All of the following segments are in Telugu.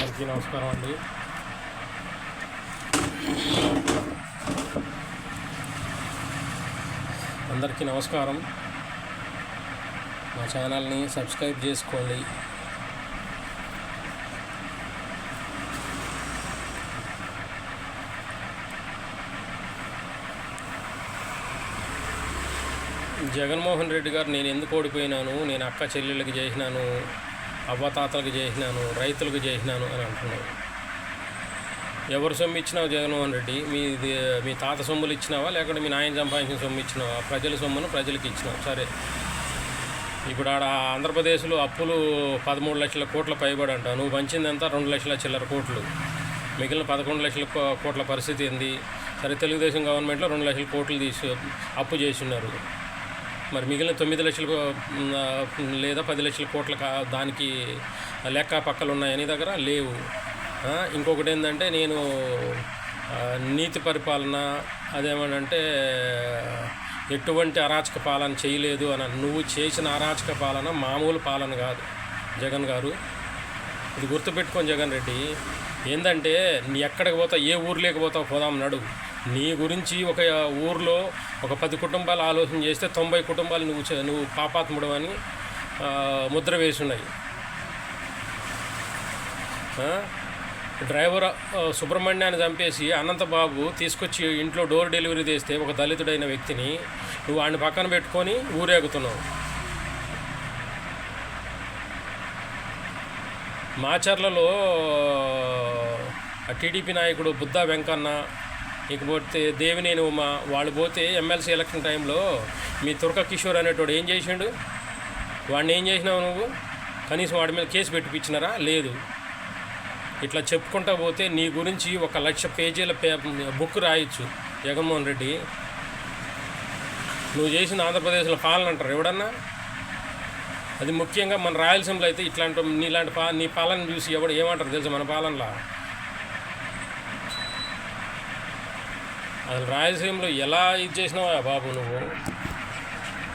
అందరికీ నమస్కారం అండి. అందరికీ నమస్కారం. మా ఛానల్ని సబ్స్క్రైబ్ చేసుకోండి. జగన్మోహన్ రెడ్డి గారు నేను ఎందుకు ఓడిపోయినాను? నేను అక్క చెల్లెళ్ళకి చేసినాను? అవ్వతాతలకు చేసినాను రైతులకు చేసినాను అని అంటున్నాను ఎవరు సొమ్ము ఇచ్చినావు జగన్మోహన్ రెడ్డి? మీ మీ తాత సొమ్ములు ఇచ్చినావా? లేకుంటే మీ నాయన సంపాదించిన సొమ్ము ఇచ్చినావా? ప్రజల సొమ్మును ప్రజలకు ఇచ్చినావు. సరే. ఇప్పుడు ఆడ ఆంధ్రప్రదేశ్లో అప్పులు పదమూడు లక్షల కోట్ల పైబడి అంట నువ్వు పంచిందంతా రెండు లక్షల చిల్లర కోట్లు. మిగిలిన పదకొండు లక్షల కో- కోట్ల పరిస్థితి ఏంది? సరే తెలుగుదేశం గవర్నమెంట్లో రెండు లక్షల కోట్లు తీసి అప్పు చేసి ఉన్నారు. మరి మిగిలిన తొమ్మిది లక్షలు లేదా పది లక్షల కోట్ల కా- దానికి లెక్క పక్కలు ఉన్నాయని దగ్గర? లేవు. ఇంకొకటి ఏంటంటే నేను నీతి పరిపాలన అదేమనంటే ఎటువంటి అరాచక పాలన చేయలేదు అని నువ్వు చేసిన అరాచక పాలన మామూలు పాలన కాదు. జగన్ గారు ఇది గుర్తుపెట్టుకొని జగన్ రెడ్డి. ఏంటంటే నీ ఎక్కడికి పోతావు ఏ ఊర్లోకి పోతావు పోదాం నడు నీ గురించి ఒక ఊర్లో ఒక పది కుటుంబాలు ఆలోచన చేస్తే తొంభై కుటుంబాలు నువ్వు నువ్వు పాపాత్ముడు అని ముద్ర వేసి ఉన్నాయి డ్రైవర్ సుబ్రహ్మణ్యాన్ని చంపేసి అనంతబాబు తీసుకొచ్చి ఇంట్లో డోర్ డెలివరీ చేస్తే ఒక దళితుడైన వ్యక్తిని నువ్వు వాడిని పక్కన పెట్టుకొని ఊరేగుతున్నావు. మాచర్లలో టీడీపీ నాయకుడు బుద్ధా వెంకన్న ఇకపోతే దేవినేని ఉమ వాళ్ళు పోతే ఎమ్మెల్సీ ఎలక్షన్ టైంలో మీ తుర్క కిషోర్ అనేటోడు ఏం చేసిండు? వాడిని ఏం చేసినావు నువ్వు? కనీసం వాడి మీద కేసు పెట్టిపించినారా? లేదు. ఇట్లా చెప్పుకుంటా పోతే నీ గురించి ఒక లక్ష పేజీల పే బుక్ రాయొచ్చు జగన్మోహన్ రెడ్డి. నువ్వు చేసిన ఆంధ్రప్రదేశ్లో పాలన అంటారు ఎవడన్నా? అది ముఖ్యంగా మన రాయలసీమలో అయితే ఇట్లాంటి నీలాంటి పా నీ పాలన చూసి ఎవడు ఏమంటారు తెలుసు మన పాలనలో? అసలు రాయలసీమలో ఎలా ఇది చేసినావా బాబు నువ్వు?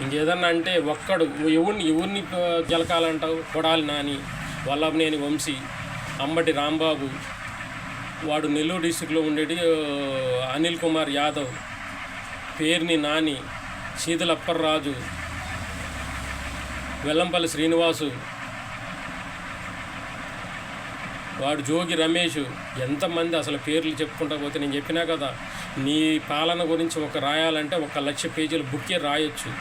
ఇంకేదన్నా అంటే ఒక్కడు ఎవరిని ఎవరిని గెలకాలంటావు? కొడాలి నాని వల్లభనేని వంశీ అంబటి రాంబాబు వాడు నెల్లూరు డిస్టిక్లో ఉండేటి అనిల్ కుమార్ యాదవ్ పేర్ని నాని శీతలప్పర్రాజు వెల్లంపల్లి శ్రీనివాసు వాడు జోగి రమేష్ ఎంతమంది అసలు పేర్లు చెప్పుకుంటా పోతే నేను చెప్పినా కదా నీ పాలన గురించి ఒక రాయాలంటే ఒక లక్ష పేజీల బుక్కే రాయొచ్చు.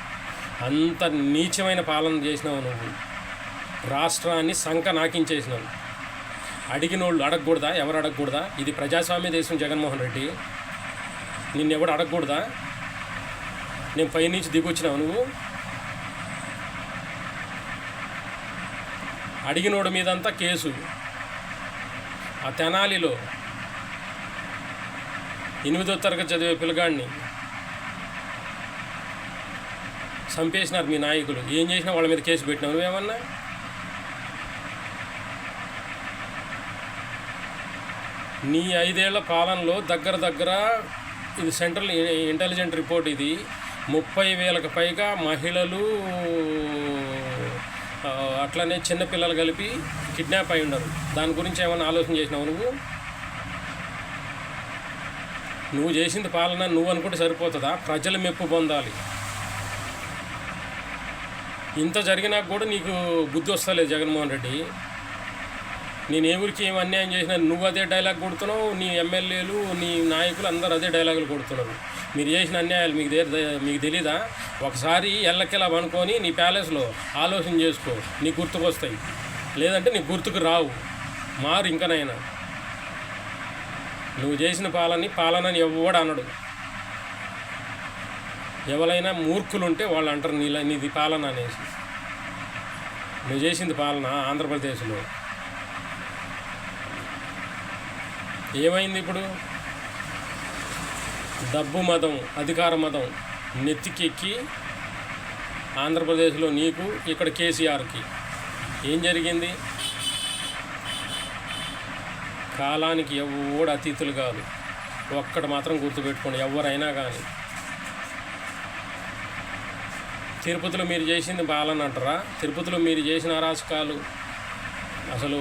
అంత నీచమైన పాలన చేసినావు నువ్వు. రాష్ట్రాన్ని సంక నాకించేసినావు. అడిగిన వాళ్ళు అడగకూడదా? ఎవరు అడగకూడదా? ఇది ప్రజాస్వామ్య దేశం జగన్మోహన్ రెడ్డి. నిన్నెవడు అడగకూడదా? నేను పైనుంచి దిగొచ్చినావు నువ్వు. అడిగినోడి మీదంతా కేసు. ఆ తెనాలిలో ఎనిమిదో తరగతి చదివే పిల్లగాడిని చంపేసినారు మీ నాయకులు. ఏం చేసినా వాళ్ళ మీద కేసు పెట్టినావు నువ్వేమన్నా నీ ఐదేళ్ళ పాలనలో దగ్గర దగ్గర ఇది సెంట్రల్ ఇంటెలిజెంట్ రిపోర్ట్ ఇది. ముప్పై వేలకు పైగా మహిళలు అట్లనే చిన్నపిల్లలు కలిపి కిడ్నాప్ అయి ఉన్నారు. దాని గురించి ఏమైనా ఆలోచన చేసినావు నువ్వు? నువ్వు చేసింది పాలన నువ్వు అనుకుంటే సరిపోతుందా? ప్రజలు మెప్పు పొందాలి. ఇంత జరిగినా కూడా నీకు బుద్ధి వస్తలేదు జగన్మోహన్ రెడ్డి. నేను ఏ ఊరికి ఏం అన్యాయం చేసినా నువ్వు అదే డైలాగ్ కొడుతున్నావు నీ ఎమ్మెల్యేలు నీ నాయకులు అందరూ అదే డైలాగులు కొడుతున్నారు. మీరు చేసిన అన్యాయాలు మీకు మీకు తెలీదా? ఒకసారి ఎల్లకెలా అనుకొని నీ ప్యాలెస్లో ఆలోచన చేసుకో నీ గుర్తుకు వస్తాయి లేదంటే నీ గుర్తుకు రావు. మారు ఇంకనైనా. నువ్వు చేసిన పాలని పాలనని ఎవడు అనడు. ఎవరైనా మూర్ఖులు ఉంటే వాళ్ళు అంటారు నీలా నీది పాలన అనేసి. నువ్వు చేసింది పాలన ఆంధ్రప్రదేశ్లో. ఏమైంది ఇప్పుడు? డబ్బు మతం అధికార మతం నెత్తికెక్కి ఆంధ్రప్రదేశ్లో నీకు ఇక్కడ కేసీఆర్కి ఏం జరిగింది? కాలానికి ఎవడు అతీతులు కాదు. ఒక్కటి మాత్రం గుర్తుపెట్టుకోండి ఎవరైనా కానీ తిరుపతిలో మీరు చేసింది పాలన అంటారా? తిరుపతిలో మీరు చేసిన అరాచకాలు. అసలు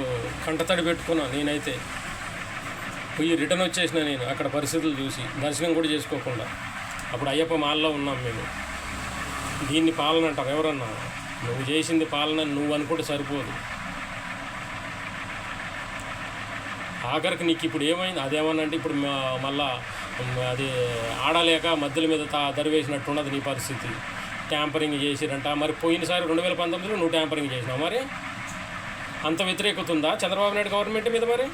కంటతడి పెట్టుకున్నా నేనైతే. పోయి రిటర్న్ వచ్చేసిన నేను అక్కడ పరిస్థితులు చూసి దర్శనం కూడా చేసుకోకుండా. అప్పుడు అయ్యప్ప మాల్లో ఉన్నాం మేము. దీన్ని పాలన అంటారు ఎవరన్నా? నువ్వు చేసింది పాలన నువ్వు అనుకుంటే సరిపోదు. ఆఖరికి నీకు ఇప్పుడు ఏమైంది? అదేమన్నంటే ఇప్పుడు మా- మళ్ళా అది ఆడలేక మధ్యల మీద తా దరివేసినట్టు ఉన్నది నీ పరిస్థితి. ట్యాంపరింగ్ చేసిరంట. మరి పోయినసారి రెండు వేల పంతొమ్మిదిలో నువ్వు ట్యాంపరింగ్ చేసినావు మరి? అంత వ్యతిరేకత ఉందా చంద్రబాబు నాయుడు గవర్నమెంట్ మీద మరి?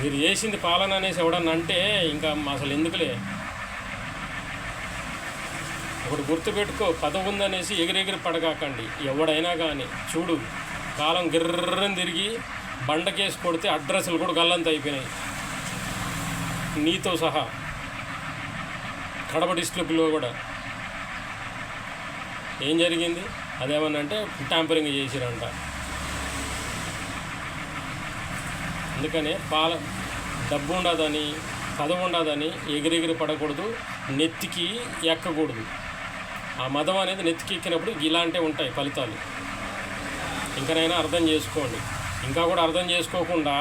మీరు చేసింది పాలన అనేసి ఎవడన్నా అంటే ఇంకా అసలు ఎందుకులే? ఒకటి గుర్తుపెట్టుకో పదవి ఉందనేసి ఎగిరెగిరి పడగాకండి. ఎవడైనా కానీ చూడు కాలం గిర్రని తిరిగి బండకేసి కొడితే అడ్రస్లు కూడా గల్లంత అయిపోయినాయి. నీతో సహా కడప డిస్ట్రిక్ట్లో కూడా. ఏం జరిగింది? అదేమన్నంటే ట్యాంపరింగ్ చేసిరంట. అందుకనే పాల డబ్బు ఉండదని పదవి ఉండదని ఎగిరెగిరి పడకూడదు నెత్తికి ఎక్కకూడదు. ఆ మదం అనేది నెత్తికి ఎక్కినప్పుడు ఇలాంటివి ఉంటాయి ఫలితాలు. ఇంకనైనా అర్థం చేసుకోండి. ఇంకా కూడా అర్థం చేసుకోకుండా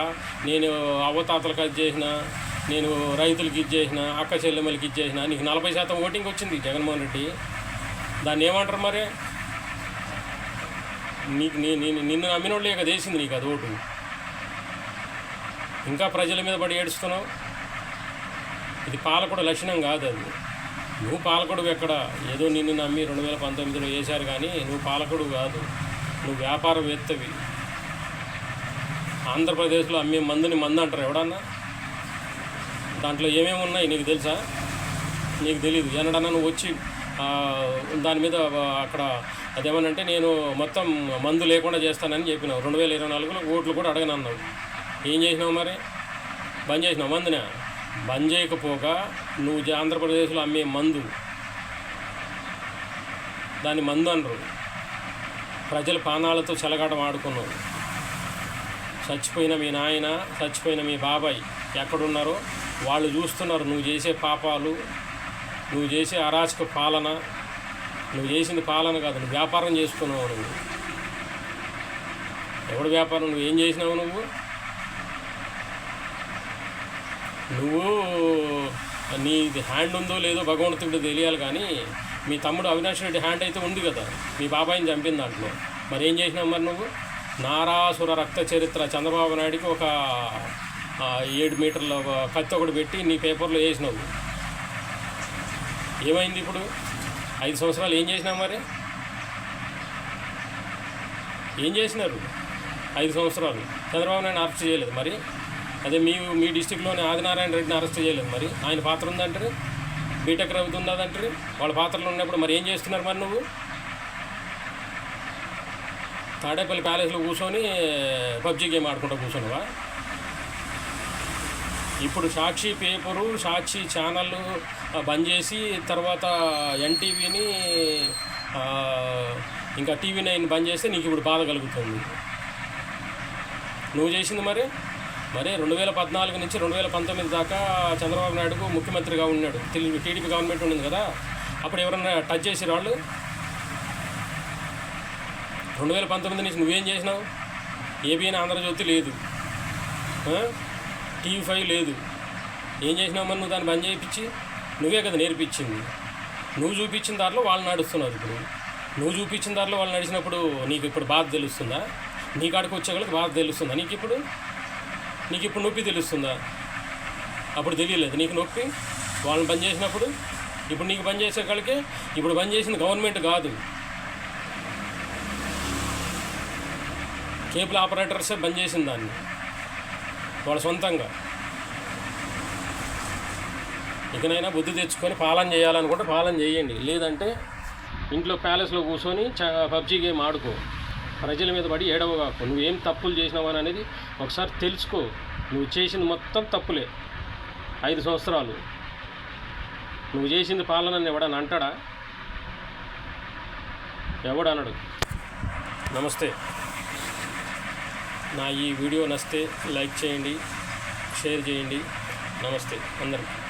నేను అవతాతలకు అది చేసిన నేను రైతులకి ఇది చేసిన అక్క చెల్లెమ్మలకి ఇది చేసిన నీకు నలభై శాతం ఓటింగ్ వచ్చింది జగన్మోహన్ రెడ్డి. దాన్ని ఏమంటారు మరి? నీకు నీ నిన్ను నమ్మిన వాళ్ళే కదా వేసింది నీకు అది ఓటు. ఇంకా ప్రజల మీద పడి ఏడుస్తున్నావు? ఇది పాలకుడు లక్షణం కాదు అది. నువ్వు పాలకుడు ఎక్కడ? ఏదో నిన్ను నమ్మి రెండు వేల పంతొమ్మిదిలో వేశారు కానీ నువ్వు పాలకుడు కాదు. నువ్వు వ్యాపారవేత్తవి. ఆంధ్రప్రదేశ్లో అమ్మే మందుని మందు అంటారు ఎవడన్నా? దాంట్లో ఏమేమి ఉన్నాయి నీకు తెలుసా? నీకు తెలియదు ఎన్నడన్నా నువ్వు వచ్చి దాని మీద అక్కడ అదేమనంటే నేను మొత్తం మందు లేకుండా చేస్తానని చెప్పినావు. రెండు వేల ఇరవై నాలుగులో ఓట్లు కూడా అడగనన్నావు. ఏం చేసినావు మరి? బంద్ చేసినావు మందునా? బంద్ చేయకపోగా నువ్వు ఆంధ్రప్రదేశ్లో అమ్మే మందు. దాన్ని మందు అనరు. ప్రజల పానాలతో చెలగాటం ఆడుకున్నావు. చచ్చిపోయిన మీ నాయన చచ్చిపోయిన మీ బాబాయ్ ఎక్కడున్నారో వాళ్ళు చూస్తున్నారు. నువ్వు చేసే పాపాలు నువ్వు చేసే అరాచక పాలన నువ్వు చేసింది పాలన కాదు నువ్వు వ్యాపారం చేసుకున్నావు నువ్వు. ఎవడు వ్యాపారం? నువ్వు ఏం చేసినావు నువ్వు? నువ్వు నీది హ్యాండ్ ఉందో లేదో భగవంతుడు తెలియాలి కానీ మీ తమ్ముడు అవినాష్ రెడ్డి హ్యాండ్ అయితే ఉంది కదా. మీ బాబాయిని చంపింది దాంట్లో. మరి ఏం చేసినావు మరి నువ్వు? నారాసుర రక్త చరిత్ర చంద్రబాబు నాయుడికి ఒక ఏడు మీటర్ల కత్తి ఒకటి పెట్టి నీ పేపర్లో వేసినావు. ఏమైంది ఇప్పుడు? ఐదు సంవత్సరాలు ఏం చేసినావు మరి? ఏం చేసినారు? ఐదు సంవత్సరాలు. చంద్రబాబు నాయుడు అరెస్ట్ చేయలేదు మరి? అదే మీ మీ డిస్టిక్లోని ఆదినారాయణ రెడ్డిని అరెస్ట్ చేయలేదు మరి. ఆయన పాత్ర ఉందంటారు? బీటెక్ రవిత ఉందంటారు వాళ్ళ పాత్రలు ఉన్నప్పుడు మరి ఏం చేస్తున్నారు మరి నువ్వు? తాడేపల్లి ప్యాలెస్లో కూర్చొని పబ్జీ గేమ్ ఆడుకుంటూ కూర్చున్నావా? ఇప్పుడు సాక్షి పేపరు సాక్షి ఛానళ్ళు బంద్ చేసి తర్వాత ఎన్టీవీని ఇంకా టీవీ నైన్ బంద్ చేస్తే నీకు ఇప్పుడు బాధ కలుగుతుంది. నువ్వు చేసింది మరి? మరి రెండు వేల పద్నాలుగు నుంచి రెండు వేల పంతొమ్మిది దాకా చంద్రబాబు నాయుడుకు ముఖ్యమంత్రిగా ఉన్నాడు. తెలుగు టీడీపీ గవర్నమెంట్ ఉండింది కదా. అప్పుడు ఎవరన్నా టచ్ చేసిన వాళ్ళు? రెండు వేల పంతొమ్మిది నుంచి నువ్వేం చేసినావు? ఏబిఎన్ ఆంధ్రజ్యోతి లేదు. టీవీ ఫైవ్ లేదు. ఏం చేసినావు మరి నువ్వు దాన్ని బంద్ చేయించి? నువ్వే కదా నేర్పించింది. నువ్వు చూపించిన దారిలో వాళ్ళు నడుస్తున్నారు ఇప్పుడు. నువ్వు చూపించిన దారిలో వాళ్ళు నడిచినప్పుడు నీకు ఇప్పుడు బాధ తెలుస్తుందా? నీ కాడికి వచ్చేవాళ్ళకి బాధ తెలుస్తుందా నీకు ఇప్పుడు? నీకు ఇప్పుడు నొప్పి తెలుస్తుందా? అప్పుడు తెలియలేదు. నీకు నొప్పి? వాళ్ళని బంద్ చేసినప్పుడు? ఇప్పుడు నీకు బంద్ చేసే కాడికి? ఇప్పుడు బంద్ చేసింది గవర్నమెంట్ కాదు. కేబుల్ ఆపరేటర్సే బంద్ చేసింది దాన్ని. వాళ్ళ సొంతంగా. ఇకనైనా బుద్ధి తెచ్చుకొని పాలన చేయాలనుకుంటే పాలన చేయండి. లేదంటే ఇంట్లో ప్యాలెస్లో కూర్చొని చ పబ్జీ గేమ్ ఆడుకో. ప్రజల మీద పడి ఏడవగాకు నువ్వేం తప్పులు చేసినావు అనేది ఒకసారి తెలుసుకో. నువ్వు చేసింది మొత్తం తప్పులే. ఐదు సంవత్సరాలు. నువ్వు చేసింది పాలన ఎవడని అంటాడా? ఎవడు అనడు. నమస్తే. నా ఈ వీడియో నచ్చితే లైక్ చేయండి షేర్ చేయండి. నమస్తే అందరికీ.